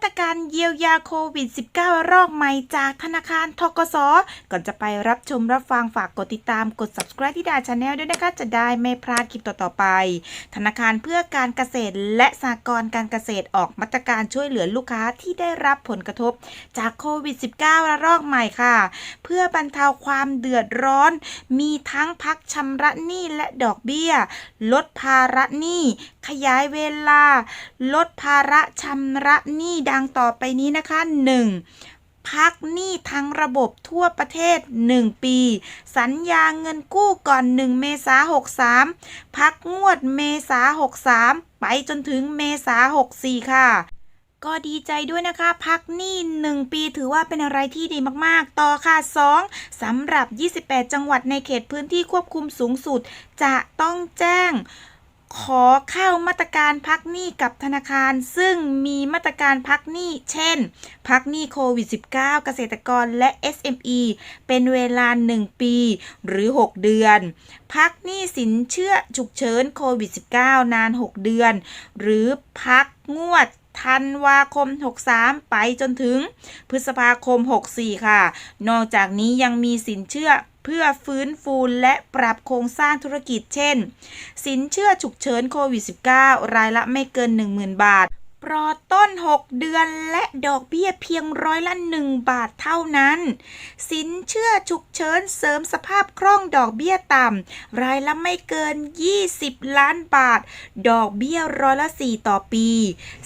มาตรการเยียวยาโควิด -19 รอบใหม่จากธนาคารทกส ก่อนจะไปรับชมรับฟังฝากกดติดตามกด subscribe ที่ดาชาแนลด้วยนะคะ จะได้ไม่พลาดคลิปต่อ ๆ ไป ธนาคารเพื่อการเกษตรและสหกรณ์การเกษตรออกมาตรการช่วยเหลือลูกค้าที่ได้รับผลกระทบจากโควิด -19 ระลอกใหม่ค่ะ เพื่อบรรเทาความเดือดร้อน มีทั้งพักชำระหนี้และดอกเบี้ย ลดภาระหนี้ ขยายเวลา ลดภาระชำระหนี้ดังต่อไปนี้นะคะ 1. พักหนี้ทั้งระบบทั่วประเทศ 1 ปี สัญญาเงินกู้ก่อน 1 เมษา63 พักงวดเมษา63 ไปจนถึงเมษา64 ค่ะ ก็ดีใจด้วยนะคะ พักหนี้ 1 ปีถือว่าเป็นอะไรที่ดีมากๆ ต่อค่ะ 2. สำหรับ 28 จังหวัดในเขตพื้นที่ควบคุมสูงสุด จะต้องแจ้ง ขอเข้ามาตรการพักหนี้กับธนาคาร ซึ่งมีมาตรการพักหนี้เช่น พักหนี้โควิด -19 เกษตรกรและ SME เป็นเวลา 1 ปีหรือ 6 เดือน พักหนี้สินเชื่อฉุกเฉินโควิด -19 นาน 6 เดือน หรือพักงวด ธันวาคม 63 ไปจนถึงพฤษภาคม 64 ค่ะ นอกจากนี้ยังมีสินเชื่อเพื่อฟื้นฟูและปรับโครงสร้างธุรกิจเช่น สินเชื่อฉุกเฉินโควิด -19 รายละไม่เกิน 10,000 บาท ปลอดต้น 6 เดือนและดอกเบี้ยเพียงร้อยละ 1 บาทเท่านั้น สินเชื่อฉุกเฉินเสริมสภาพคล่องดอกเบี้ยต่ำรายละไม่เกิน 20 ล้านบาท ดอกเบี้ยร้อยละ 4 ต่อปี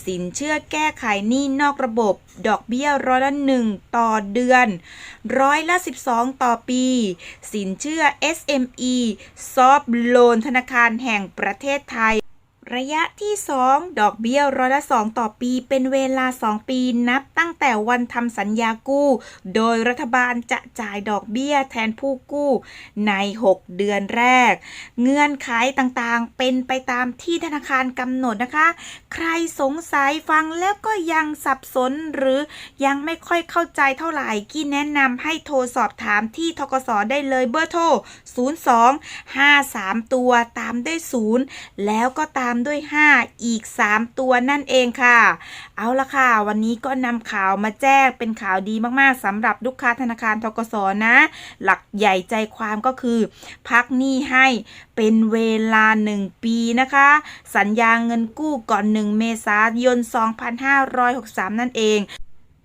สินเชื่อแก้ไขหนี้นอกระบบ ดอกเบี้ยร้อยละ 1 ต่อเดือน ร้อยละ 12 ต่อปี สินเชื่อ SME ซอฟโลนธนาคารแห่งประเทศไทย ระยะที่ 2 ดอกเบี้ยร้อยละ2ต่อปี เป็นเวลา 2 ปีนับตั้งแต่วันทำสัญญากู้ โดยรัฐบาลจะจ่ายดอกเบี้ยแทนผู้กู้ ใน 6 เดือนแรก เงื่อนไขต่างๆ เป็นไปตามที่ธนาคารกำหนดนะคะ ใครสงสัยฟังแล้วก็ยังสับสนหรือยังไม่ค่อยเข้าใจเท่าไหร่กี้แนะนำให้โทรสอบถามที่ทกสได้เลยเบอร์โทร 02 53 ตัวตามด้วย0แล้วก็ตามด้วย 5 อีก 3 ตัวนั่นเองค่ะ เอาละค่ะ วันนี้ก็นำข่าวมาแจ้งเป็นข่าวดีมากๆสำหรับลูกค้าธนาคารทกสนะ หลักใหญ่ใจความก็คือ พักหนี้ให้เป็นเวลา 1 ปีนะคะ สัญญาเงินกู้ก่อน 1 เมษายน 2563 นั่นเอง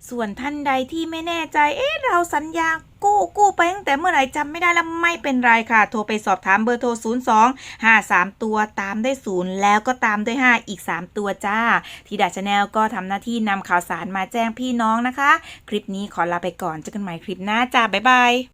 ส่วนท่านใดที่ไม่แน่ใจ เอ๊ะ เราสัญญา กู้กู้ไปตั้งแต่เมื่อไหร่จำไม่ได้แล้วไม่เป็นไรค่ะ โทรไปสอบถามเบอร์โทร 02 53 ตัวตามได้วย0แล้วก็ตามด้วย 5 อีก 3 ตัวจ้าทีดาชาแนลก็ทำหน้าที่นำข่าวสารมาแจ้งพี่น้องนะคะ คลิปนี้ขอลาไปก่อนเจอกันใหม่คลิปหน้าจ้าบ๊ายบาย